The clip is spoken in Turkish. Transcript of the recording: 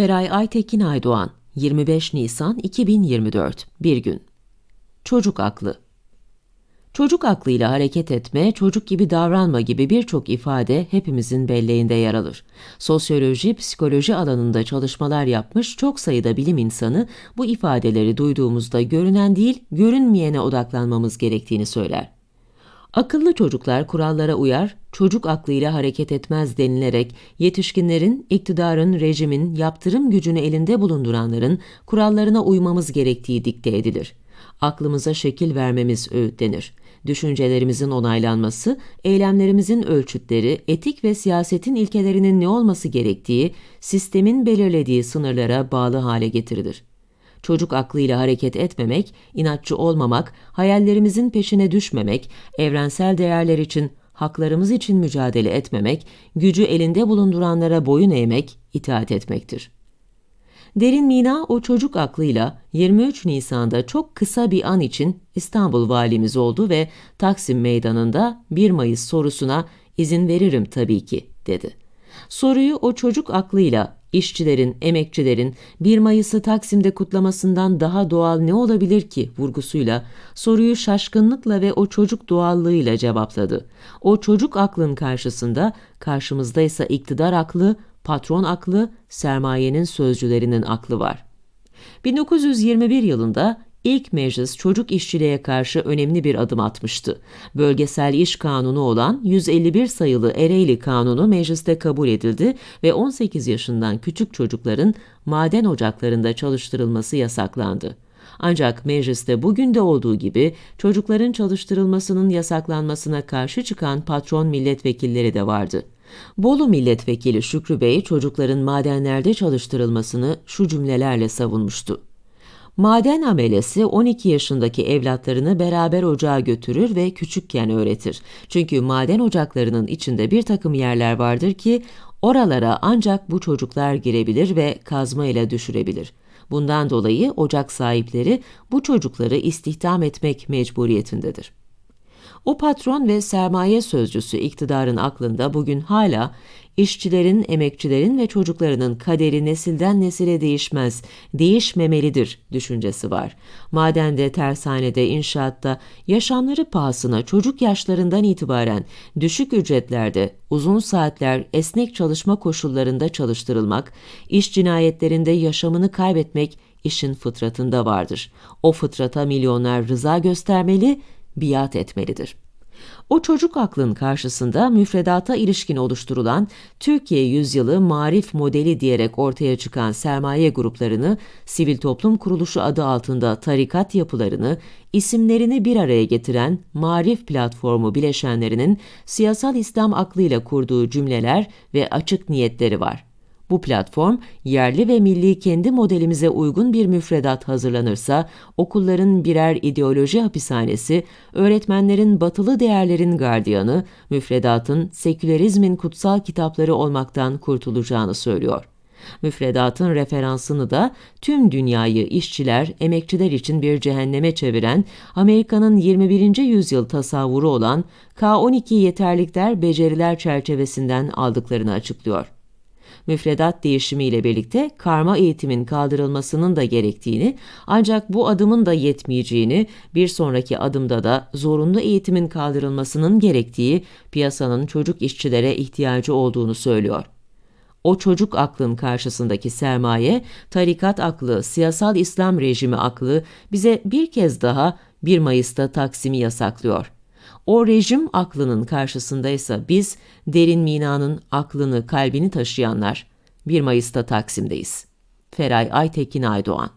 Feray Aytekin Aydoğan 25 Nisan 2024 Bir gün Çocuk aklı Çocuk aklıyla hareket etme, çocuk gibi davranma gibi birçok ifade hepimizin belleğinde yer alır. Sosyoloji, psikoloji alanında çalışmalar yapmış çok sayıda bilim insanı bu ifadeleri duyduğumuzda görünen değil, görünmeyene odaklanmamız gerektiğini söyler. Akıllı çocuklar kurallara uyar, çocuk aklıyla hareket etmez denilerek yetişkinlerin, iktidarın, rejimin, yaptırım gücünü elinde bulunduranların kurallarına uymamız gerektiği dikte edilir. Aklımıza şekil vermemiz öğütlenir. Düşüncelerimizin onaylanması, eylemlerimizin ölçütleri, etik ve siyasetin ilkelerinin ne olması gerektiği, sistemin belirlediği sınırlara bağlı hale getirilir. Çocuk aklıyla hareket etmemek, inatçı olmamak, hayallerimizin peşine düşmemek, evrensel değerler için, haklarımız için mücadele etmemek, gücü elinde bulunduranlara boyun eğmek, itaat etmektir. Derin Mina o çocuk aklıyla 23 Nisan'da çok kısa bir an için İstanbul valimiz oldu ve Taksim Meydanı'nda 1 Mayıs sorusuna izin veririm tabii ki dedi. Soruyu o çocuk aklıyla işçilerin, emekçilerin 1 Mayıs'ı Taksim'de kutlamasından daha doğal ne olabilir ki vurgusuyla soruyu şaşkınlıkla ve o çocuk doğallığıyla cevapladı. O çocuk aklın karşısında karşımızda ise iktidar aklı, patron aklı, sermayenin sözcülerinin aklı var. 1921 yılında İlk meclis çocuk işçiliğe karşı önemli bir adım atmıştı. Bölgesel iş kanunu olan 151 sayılı Ereğli Kanunu mecliste kabul edildi ve 18 yaşından küçük çocukların maden ocaklarında çalıştırılması yasaklandı. Ancak mecliste bugün de olduğu gibi çocukların çalıştırılmasının yasaklanmasına karşı çıkan patron milletvekilleri de vardı. Bolu milletvekili Şükrü Bey çocukların madenlerde çalıştırılmasını şu cümlelerle savunmuştu. Maden amelesi 12 yaşındaki evlatlarını beraber ocağa götürür ve küçükken öğretir. Çünkü maden ocaklarının içinde bir takım yerler vardır ki oralara ancak bu çocuklar girebilir ve kazma ile düşürebilir. Bundan dolayı ocak sahipleri bu çocukları istihdam etmek mecburiyetindedir. O patron ve sermaye sözcüsü iktidarın aklında bugün hala işçilerin, emekçilerin ve çocuklarının kaderi nesilden nesile değişmez, değişmemelidir düşüncesi var. Madende, tersanede, inşaatta yaşamları pahasına çocuk yaşlarından itibaren düşük ücretlerde, uzun saatler, esnek çalışma koşullarında çalıştırılmak, iş cinayetlerinde yaşamını kaybetmek işin fıtratında vardır. O fıtrata milyonlar rıza göstermeli, biat etmelidir. O çocuk aklın karşısında müfredata ilişkin oluşturulan Türkiye Yüzyılı Marif Modeli diyerek ortaya çıkan sermaye gruplarını, sivil toplum kuruluşu adı altında tarikat yapılarını, isimlerini bir araya getiren Marif platformu bileşenlerinin siyasal İslam aklıyla kurduğu cümleler ve açık niyetleri var. Bu platform yerli ve milli kendi modelimize uygun bir müfredat hazırlanırsa okulların birer ideoloji hapishanesi, öğretmenlerin batılı değerlerin gardiyanı, müfredatın sekülerizmin kutsal kitapları olmaktan kurtulacağını söylüyor. Müfredatın referansını da tüm dünyayı işçiler, emekçiler için bir cehenneme çeviren Amerika'nın 21. yüzyıl tasavvuru olan K12 yeterlikler beceriler çerçevesinden aldıklarını açıklıyor müfredat değişimiyle birlikte karma eğitimin kaldırılmasının da gerektiğini ancak bu adımın da yetmeyeceğini bir sonraki adımda da zorunlu eğitimin kaldırılmasının gerektiği piyasanın çocuk işçilere ihtiyacı olduğunu söylüyor. O çocuk aklın karşısındaki sermaye, tarikat aklı, siyasal İslam rejimi aklı bize bir kez daha 1 Mayıs'ta Taksim'i yasaklıyor.'' O rejim aklının karşısındaysa biz derin minanın aklını, kalbini taşıyanlar 1 Mayıs'ta Taksim'deyiz. Feray Aytekin Aydoğan